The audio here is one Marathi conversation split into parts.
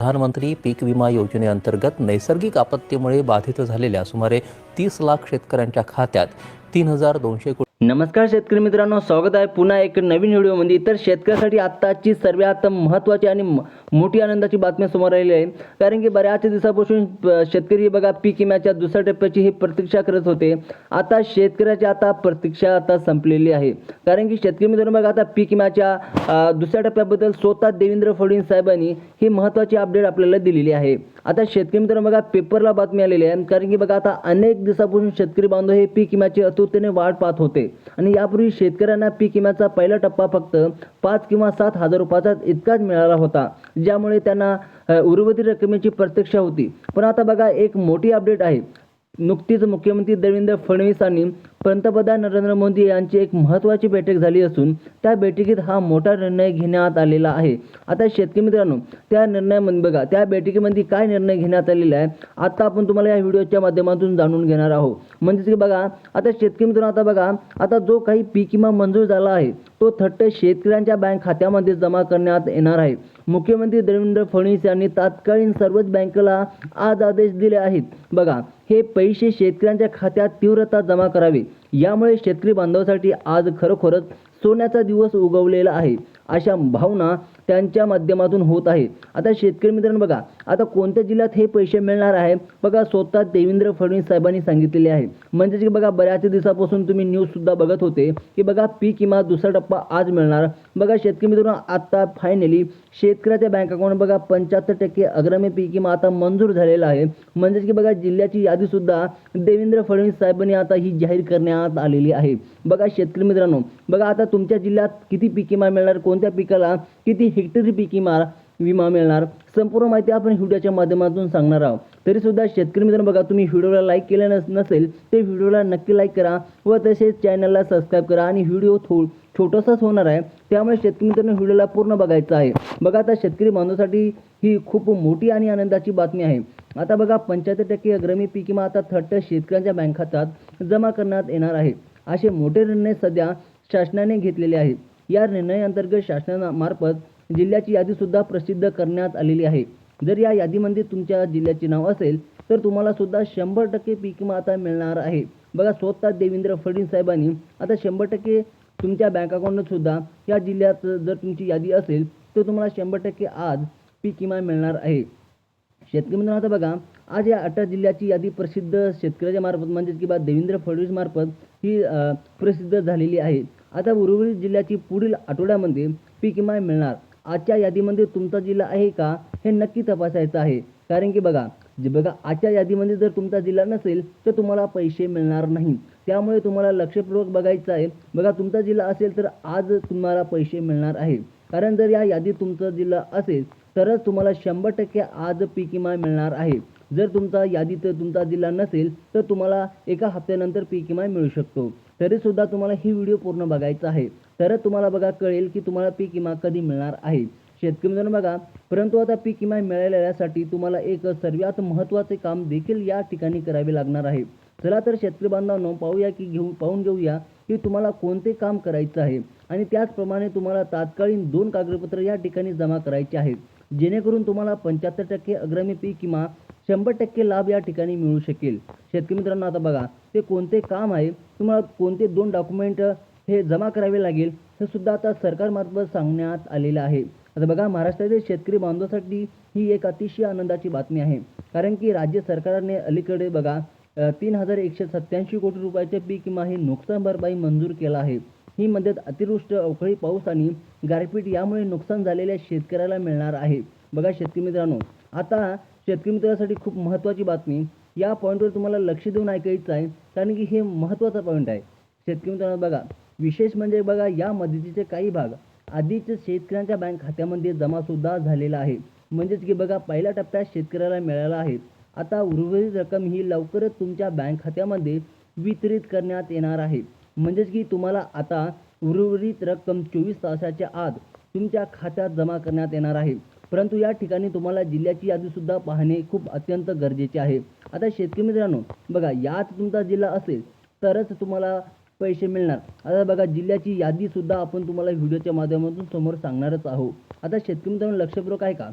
प्रधानमंत्री पीक विमा योजनेअंतर्गत नैसर्गिक आपत्तीमुळे बाधित झालेल्या सुमारे तीस लाख शेतकऱ्यांच्या खात्यात तीन हजार दोनशे कोटी नमस्कार शेतकरी मित्रांनो स्वागत आहे पुन्हा एक नवीन व्हिडिओमध्ये. तर शेतकऱ्यासाठी आत्ताची सर्वात महत्त्वाची आणि म- मोठी आनंदाची बातमी समोर आलेली आहे. कारण की बऱ्याच दिवसापासून शेतकरी बघा पीक विम्याच्या दुसऱ्या टप्प्याची ही प्रतीक्षा करत होते. आता शेतकऱ्याची आता प्रतीक्षा आता संपलेली आहे. कारण की शेतकरी मित्रांनो बघा आता पीक विम्याच्या दुसऱ्या टप्प्याबद्दल स्वतः देवेंद्र फडणवीस साहेबांनी ही महत्त्वाची अपडेट आपल्याला दिलेली आहे. आता शेतकरी मित्रांनो बघा पेपरला बातमी आलेली आहे. कारण की बघा आता अनेक दिवसापासून शेतकरी बांधव हे पीक विम्याची अतुरतेने वाट पाहत होते. आणि यापूर्वी शेतकऱ्यांना पीक विम्याचा पहिला टप्पा फक्त पाच किंवा सात हजार रुपयाचा इतकाच मिळाला होता ज्यामुळे त्यांना उर्वरित रकमेची प्रतीक्षा होती. पण आता बघा एक मोठी अपडेट आहे. नुकतीच मुख्यमंत्री देवेंद्र फडणवीसांनी पंतप्रधान नरेंद्र मोदी यांची एक महत्त्वाची बैठक झाली असून त्या बैठकीत हा मोठा निर्णय घेण्यात आलेला आहे. आता शेतकरी मित्रांनो त्या निर्णयामध्ये बघा त्या बैठकीमध्ये काय निर्णय घेण्यात आलेला आहे आता आपण तुम्हाला या व्हिडिओच्या माध्यमातून जाणून घेणार आहोत. म्हणजेच की बघा आता शेतकरी मित्रांनो आता बघा आता जो काही पीक विमा मंजूर झाला आहे तो थट्ट शेतकऱ्यांच्या बँक खात्यामध्ये जमा करण्यात येणार आहे. मुख्यमंत्री देवेंद्र फडणवीस यांनी तात्कालीन सर्वच बँकेला आज आदेश दिले आहेत. बघा हे पैसे शेतकऱ्यांच्या खात्यात तीव्रता जमा करावे. यामुळे शेतकरी बांधवासाठी आज खरोखरच सोन्याचा दिवस उगवलेला आहे. अशा भावना त्यांच्या माध्यमातून होत आहे. आता शेतकरी मित्रांनो बघा आता कोणत्या जिल्ह्यात हे पैसे मिळणार आहे? बघा स्वतः देवेंद्र फडणवीस साहेबांनी सांगितलेले आहे. म्हणजेच की बघा बऱ्याच दिवसापासून तुम्ही न्यूजसुद्धा बघत होते की बघा पीक विमा दुसरा टप्पा आज मिळणार. बघा शेतकरी मित्रांनो आता फायनली शेतकऱ्याच्या बँक अकाउंट बघा पंच्याहत्तर टक्के अग्रमी पीक किंवा आता मंजूर झालेला आहे. म्हणजेच की बघा जिल्ह्याची यादीसुद्धा देवेंद्र फडणवीस साहेबांनी आता ही जाहीर करण्यात आलेली आहे. बघा शेतकरी मित्रांनो बघा आता तुमच्या जिल्ह्यात किती पीक विमा मिळणार? कोणत्या पिकाला किती हेक्टरी पीक विमा विमा मिळणार. संपूर्ण माहिती आपण व्हिडिओच्या माध्यमातून सांगणार आहोत. तरीसुद्धा शेतकरी मित्रांनो बघा तुम्ही व्हिडिओला लाईक केलं नस नसेल ते व्हिडिओला नक्की लाईक करा व तसेच चॅनलला सबस्क्राईब करा आणि व्हिडिओ थो छोटासाच होणार आहे. त्यामुळे शेतकरी मित्रांनो व्हिडिओला पूर्ण बघायचं आहे. बघा आता शेतकरी बांधवासाठी ही खूप मोठी आणि आनंदाची बातमी आहे. आता बघा पंच्याहत्तर टक्के अग्रमी पीक विमा आता थट्ट शेतकऱ्यांच्या बँक खात्यात जमा करण्यात येणार आहे. असे मोठे निर्णय सध्या शासनाने घेतलेले आहेत. या निर्णयाअंतर्गत शासनामार्फत जिल्ह्याची यादीसुद्धा प्रसिद्ध करण्यात आलेली आहे. जर या यादीमध्ये तुमच्या जिल्ह्याचे नाव असेल तर तुम्हाला सुद्धा शंभर टक्के पीक विमा आता मिळणार आहे. बघा स्वतः देवेंद्र फडणवीस साहेबांनी आता शंभर टक्के तुमच्या बँक अकाउंटसुद्धा या जिल्ह्यात जर तुमची यादी असेल तर तुम्हाला शंभर टक्के आज पीक विमा मिळणार आहे. शेतकरी मित्रांनो आता बघा आज या अठरा जिल्ह्याची यादी प्रसिद्ध शेतकऱ्याच्या मार्फत म्हणजेच की बा देवेंद्र फडणवीस मार्फत ही प्रसिद्ध झालेली आहे. आता उर्वरित जिल्ह्याची पुढील आठवड्यामध्ये पीक विमा मिळणार. आजच्या यादीमध्ये तुमचा जिल्हा आहे का हे नक्की तपासायचं आहे. कारण की बघा जे बघा आजच्या यादीमध्ये जर तुमचा जिल्हा नसेल तर तुम्हाला पैसे मिळणार नाही. त्यामुळे तुम्हाला लक्षपूर्वक बघायचं आहे. बघा तुमचा जिल्हा असेल तर आज तुम्हाला पैसे मिळणार आहे. कारण जर या यादीत तुमचा जिल्हा असेल तरच तुम्हाला शंभर टक्के आज पीक विमा मिळणार आहे. जर तुमचा यादीत तुमचा जिल्हा नसेल तर तुम्हाला एका हप्त्यानंतर पीक विमा मिळू शकतो. तरी सुद्धा तुम्हाला ही व्हिडिओ पूर्ण बघायचा आहे. तरच तुम्हाला बघा कळेल की तुम्हाला पीक विमा कधी मिळणार आहे. शेतकरी मित्रांनो बघा परंतु आता पीक विमा मिळालेल्यासाठी तुम्हाला एक सर्वात महत्त्वाचे काम देखील या ठिकाणी करावे लागणार आहे. चला तर शेतकरी बांधवांनो पाहूया की घेऊ पाहून घेऊया की तुम्हाला कोणते काम करायचं आहे. आणि त्याचप्रमाणे तुम्हाला तात्कालीन दोन कागदपत्र या ठिकाणी जमा करायचे आहेत. जेणेकरून तुम्हाला पंच्याहत्तर टक्के अग्रमी पीक विमा शंभर टक्के लाभ या ठिकाणी मिळू शकेल. शेतकरी मित्रांनो आता बघा ते कोणते काम आहे? तुम्हाला कोणते दोन डॉक्युमेंट हे जमा करावे लागेल हे सुद्धा आता सरकारमार्फत सांगण्यात आलेलं आहे. आता बघा महाराष्ट्रातील शेतकरी बांधवासाठी ही एक अतिशय आनंदाची बातमी आहे. कारण की राज्य सरकारने अलीकडे बघा तीन हजार एकशे सत्त्याऐंशी कोटी रुपयाचे पीक विमा हे नुकसान भरपाई मंजूर केला आहे. ही मदत अतिवृष्ट अवकाळी पाऊस आणि गारपीट यामुळे नुकसान झालेल्या शेतकऱ्याला मिळणार आहे. बघा शेतकरी मित्रांनो आता शेतकरी मित्रांसाठी खूप महत्त्वाची बातमी. या पॉईंटवर तुम्हाला लक्ष देऊन ऐकायचं आहे कारण की हे महत्त्वाचा पॉईंट आहे. शेतकरी मित्रांनो बघा विशेष म्हणजे बघा या मदतीचे काही भाग. आधीच शेतकऱ्यांच्या बँक खात्यामध्ये जमासुद्धा झालेला आहे. म्हणजेच की बघा पहिल्या टप्प्यात शेतकऱ्याला मिळाला आहे. आता उर्वरित रक्कम ही लवकरच तुमच्या बँक खात्यामध्ये वितरित करण्यात येणार आहे. म्हणजेच की तुम्हाला आता उर्वरित रक्कम चोवीस तासाच्या आत तुमच्या खात्यात जमा करण्यात येणार आहे. परंतु या ठिकाणी तुम्हाला जिल्ह्याची यादीसुद्धा पाहणे खूप अत्यंत गरजेचे आहे. आता शेतकरी मित्रांनो बघा यात तुमचा जिल्हा असेल तरच तुम्हाला पैसे मिळणार. आता बघा जिल्ह्याची यादीसुद्धा आपण तुम्हाला व्हिडिओच्या माध्यमातून समोर सांगणारच आहोत. आता शेतकरी मित्रांनो लक्षपूर्वक आहे का?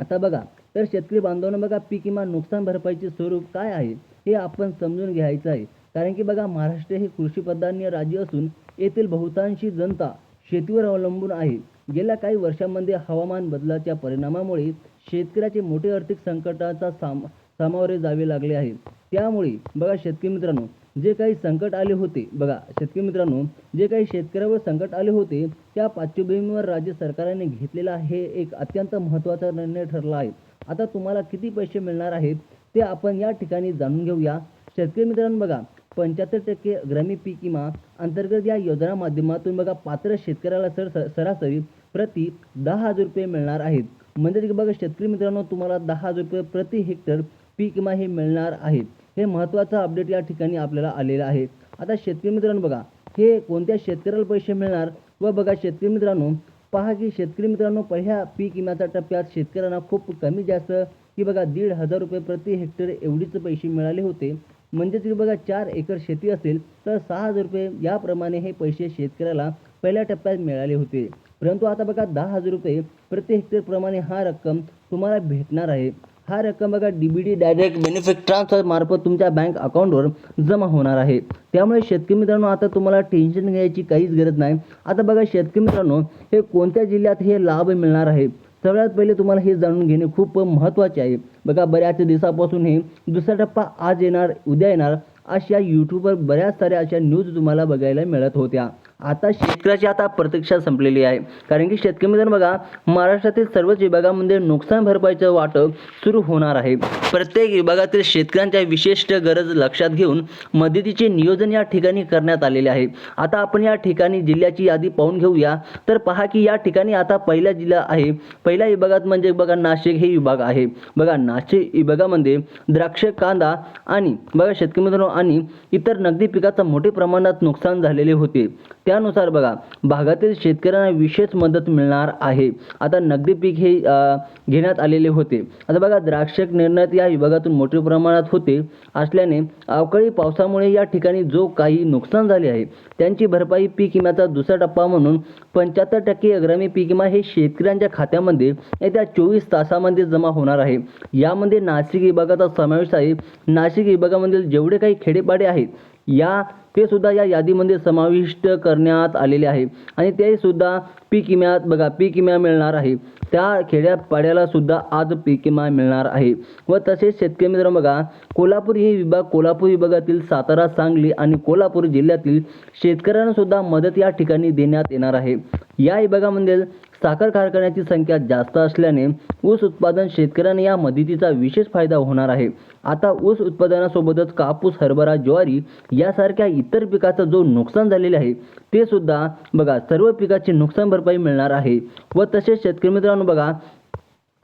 आता बघा तर शेतकरी बांधवांना बघा पीक विमा नुकसान भरपाईचे स्वरूप काय आहे हे आपण समजून घ्यायचं आहे. कारण की बघा महाराष्ट्र हे कृषीप्रधान्य राज्य असून येथील बहुतांशी जनता शेतीवर अवलंबून आहे. गेल्या काही वर्षांमध्ये हवामान बदलाच्या परिणामामुळे शेतकऱ्याचे मोठे आर्थिक संकटाचा साम सामोरे जावे लागले आहे. त्यामुळे बघा शेतकरी मित्रांनो जे काही संकट आले होते बघा शेतकरी मित्रांनो जे काही शेतकऱ्यावर संकट आले होते त्या पार्श्वभूमीवर राज्य सरकारने घेतलेला हे एक अत्यंत महत्त्वाचा निर्णय ठरला आहे. आता तुम्हाला किती पैसे मिळणार आहेत ते आपण या ठिकाणी जाणून घेऊया. शेतकरी मित्रांनो बघा पंच्याहत्तर टक्के ग्रामीण पीक विमा अंतर्गत या योजना माध्यमातून बघा पात्र शेतकऱ्याला सर स- सरासरी प्रति दहा हजार रुपये मिळणार आहेत. म्हणजे की बघा शेतकरी मित्रांनो तुम्हाला दहा हजार रुपये प्रति हेक्टर पीक विमा हे मिळणार आहेत. हे महत्त्वाचं अपडेट या ठिकाणी आपल्याला आलेलं आहे. आता शेतकरी मित्रांनो बघा हे कोणत्या शेतकऱ्याला पैसे मिळणार? व बघा शेतकरी मित्रांनो पहा की शेतकरी मित्रांनो पहिल्या पीक विम्याच्या टप्प्यात शेतकऱ्यांना खूप कमी जास्त की बघा दीड हजार रुपये प्रति हेक्टर एवढीच पैसे मिळाले होते. म्हणजेच की बघा चार एकर शेती असेल तर सहा हजार रुपये याप्रमाणे हे पैसे शेतकऱ्याला पहिल्या टप्प्यात मिळाले होते. परंतु आता बघा दहा हजार रुपये प्रति हेक्टरप्रमाणे हा रक्कम तुम्हाला भेटणार आहे. हा रक्कम बघा D B D direct benefit transfer मार्फत तुमच्या बँक अकाउंटवर जमा होणार आहे. त्यामुळे शेतकरी मित्रांनो आता तुम्हाला टेन्शन घ्यायची काहीच गरज नाही. आता बघा शेतकरी मित्रांनो हे कोणत्या जिल्ह्यात हे लाभ मिळणार आहे? सगळ्यात पहिले तुम्हाला हे जाणून घेणे खूप महत्त्वाचे आहे. बघा बऱ्याच दिवसापासून हे दुसरा टप्पा आज येणार उद्या येणार अशा यूट्यूबवर बऱ्याच साऱ्या अशा न्यूज तुम्हाला बघायला मिळत होत्या. आता शेतकऱ्याची आता प्रतीक्षा संपलेली आहे. कारण की शेतकरी जर बघा महाराष्ट्रातील सर्वच विभागामध्ये नुकसान भरपाईचं वाटप सुरू होणार आहे. प्रत्येक विभागातील शेतकऱ्यांच्या विशिष्ट गरज लक्षात घेऊन मदतीचे नियोजन या ठिकाणी करण्यात आलेले आहे. आता आपण या ठिकाणी जिल्ह्याची यादी पाहून घेऊया. तर पहा की या ठिकाणी आता पहिला जिल्हा आहे. पहिल्या विभागात म्हणजे बघा नाशिक हे विभाग आहे. बघा नाशिक विभागामध्ये द्राक्ष कांदा आणि बघा शेतकरी मित्रांनो आणि इतर नगदी पिकाचं मोठ्या प्रमाणात नुकसान झालेले होते. त्यानुसार बघा भागातील शेतकऱ्यांना विशेष मदत मिळणार आहे. आता नगदी पीक हे घेण्यात आलेले होते. आता बघा द्राक्ष निर्णयात या विभागातून मोठ्या प्रमाणात होते. असल्याने अवकाळी पावसामुळे या ठिकाणी जो काही नुकसान झाले आहे त्यांची भरपाई पीक विम्याचा दुसरा टप्पा म्हणून पंच्याहत्तर टक्के अग्रमी पीक विमा हे शेतकऱ्यांच्या खात्यामध्ये येत्या चोवीस तासामध्ये जमा होणार आहे. यामध्ये नाशिक विभागाचा समावेश आहे. नाशिक विभागामधील जेवढे काही खेडेपाडे आहेत या ते सुद्धा या यादीमध्ये समाविष्ट करण्यात आलेले आहे. आणि ते सुद्धा पीक विम्यात बघा पीक विमा मिळणार आहे. त्या खेड्यापाड्याला सुद्धा आज पीक विमा मिळणार आहे. व तसेच शेतकरी मित्र बघा कोल्हापूर हे विभाग कोल्हापूर विभागातील सातारा सांगली आणि कोल्हापूर जिल्ह्यातील शेतकऱ्यांना सुद्धा मदत या ठिकाणी देण्यात येणार आहे. या विभागामध्ये साखर कारखान्याची संख्या जास्त असल्याने ऊस उत्पादन शेतकऱ्यांना या मदतीचा विशेष फायदा होणार आहे. आता ऊस उत्पादनासोबतच कापूस हरभरा ज्वारी यासारख्या इतर पिकाचं जो नुकसान झालेले आहे ते सुद्धा बघा सर्व पिकाची नुकसान भरपाई मिळणार आहे. व तसेच शेतकरी मित्रांनो बघा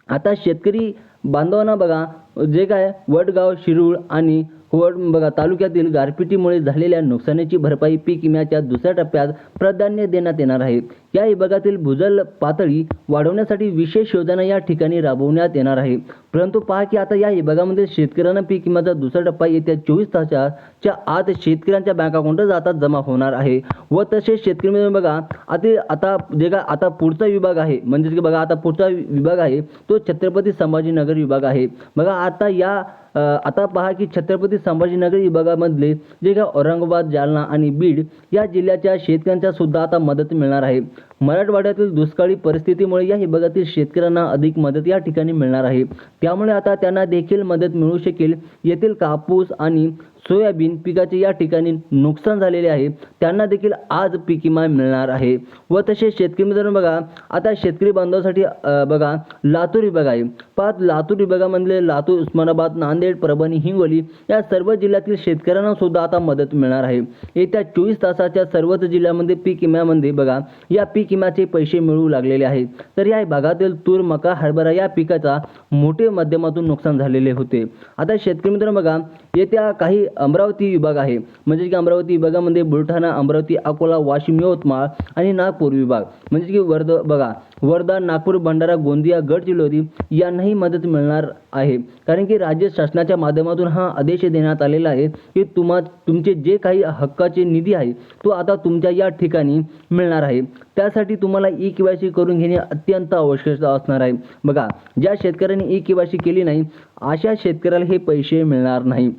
आता शेतकरी बांधवांना बघा जे काय वडगाव शिरूळ आणि वड बघा तालुक्यातील गारपिटीमुळे झालेल्या नुकसानीची भरपाई पीक विम्याच्या दुसऱ्या टप्प्यात प्राधान्य देण्यात येणार आहे. या विभागातील भूजल पातळी वाढवण्यासाठी विशेष योजना या ठिकाणी राबवण्यात येणार आहे. परंतु पहा की आता या विभागामध्ये शेतकऱ्यांना पीक विम्याचा दुसरा टप्पा येत्या चोवीस तासाच्या आत शेतकऱ्यांच्या बँक अकाउंटच आता जमा होणार आहे. व तसेच शेतकरी बघा आता आता जे का आता पुढचा विभाग आहे म्हणजेच की बघा आता पुढचा विभाग आहे तो छत्रपती संभाजीनगर विभाग आहे. बघा आता या आता पहा की छत्रपती संभाजीनगर विभागामधले जे काय औरंगाबाद जालना आणि बीड या जिल्ह्याच्या शेतकऱ्यांच्या सुद्धा आता मदत मिळणार आहे. मराठवाड्यातील दुष्काळी परिस्थितीमुळे या विभागातील शेतकऱ्यांना अधिक मदत या ठिकाणी मिळणार आहे. त्यामुळे आता त्यांना देखील मदत मिळू शकेल. येथील कापूस आणि सोयाबीन पिकाचे या ठिकाणी नुकसान झालेले आहे. त्यांना देखील आज पीक विमा मिळणार आहे. व तसेच शेतकरी मित्रांनो बघा आता शेतकरी बांधवासाठी बघा लातूर विभाग आहे. पाच लातूर विभागामधले लातूर उस्मानाबाद नांदेड परभणी हिंगोली या सर्व जिल्ह्यातील शेतकऱ्यांना सुद्धा आता मदत मिळणार आहे. येत्या चोवीस तासाच्या सर्वच जिल्ह्यामध्ये पीक विम्यामध्ये बघा या पीक विम्याचे पैसे मिळू लागलेले आहेत. तर या भागातील तूर मका हरभरा या पिकाचा मोठे माध्यमातून नुकसान झालेले होते. आता शेतकरी मित्रांनो बघा येत्या काही अमरावती विभाग आहे. म्हणजे की अमरावती विभागामध्ये बुलढाणा अमरावती अकोला वाशिम यवतमाळ आणि नागपूर विभाग. म्हणजे की वर्ध बघा वर्धा नागपूर भंडारा गोंदिया गडचिरोली यांनाही मदत मिळणार आहे. कारण की राज्य शासनाच्या माध्यमातून हा आदेश देण्यात आलेला आहे की तुम्हा तुमचे जे काही हक्काचे निधी आहे तो आता तुमच्या या ठिकाणी मिळणार आहे. त्यासाठी तुम्हाला ई के वाय सी करून घेणे अत्यंत आवश्यक असणार आहे. बघा ज्या शेतकऱ्यांनी ई के वाय सी केली नाही अशा शेतकऱ्याला हे पैसे मिळणार नाही.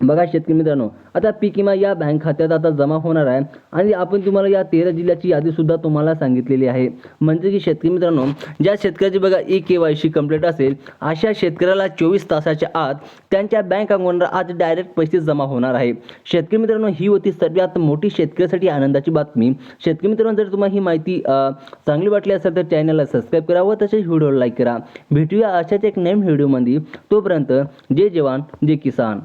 बघा शेतकरी मित्रांनो आता पीक विमा या बँक खात्यात आता जमा होणार आहे आणि आपण तुम्हाला या तेरा जिल्ह्याची यादी सुद्धा तुम्हाला सांगितलेली आहे. म्हणजे की शेतकरी मित्रांनो ज्या शेतकऱ्याची बघा E K Y C complete असेल अशा शेतकऱ्याला चोवीस तासाच्या आत त्यांच्या बँक अकाउंटवर आज डायरेक्ट पैसे जमा होणार आहे. शेतकरी मित्रांनो ही होती सर्वात मोठी शेतकऱ्यासाठी आनंदाची बातमी. शेतकरी मित्रांनो जर तुम्हाला ही माहिती चांगली वाटली असेल तर चॅनलला सबस्क्राईब करा व तसेच व्हिडिओला लाईक करा. भेटूया अशाच एक नवीन व्हिडिओमध्ये तोपर्यंत जे जवान जे किसान.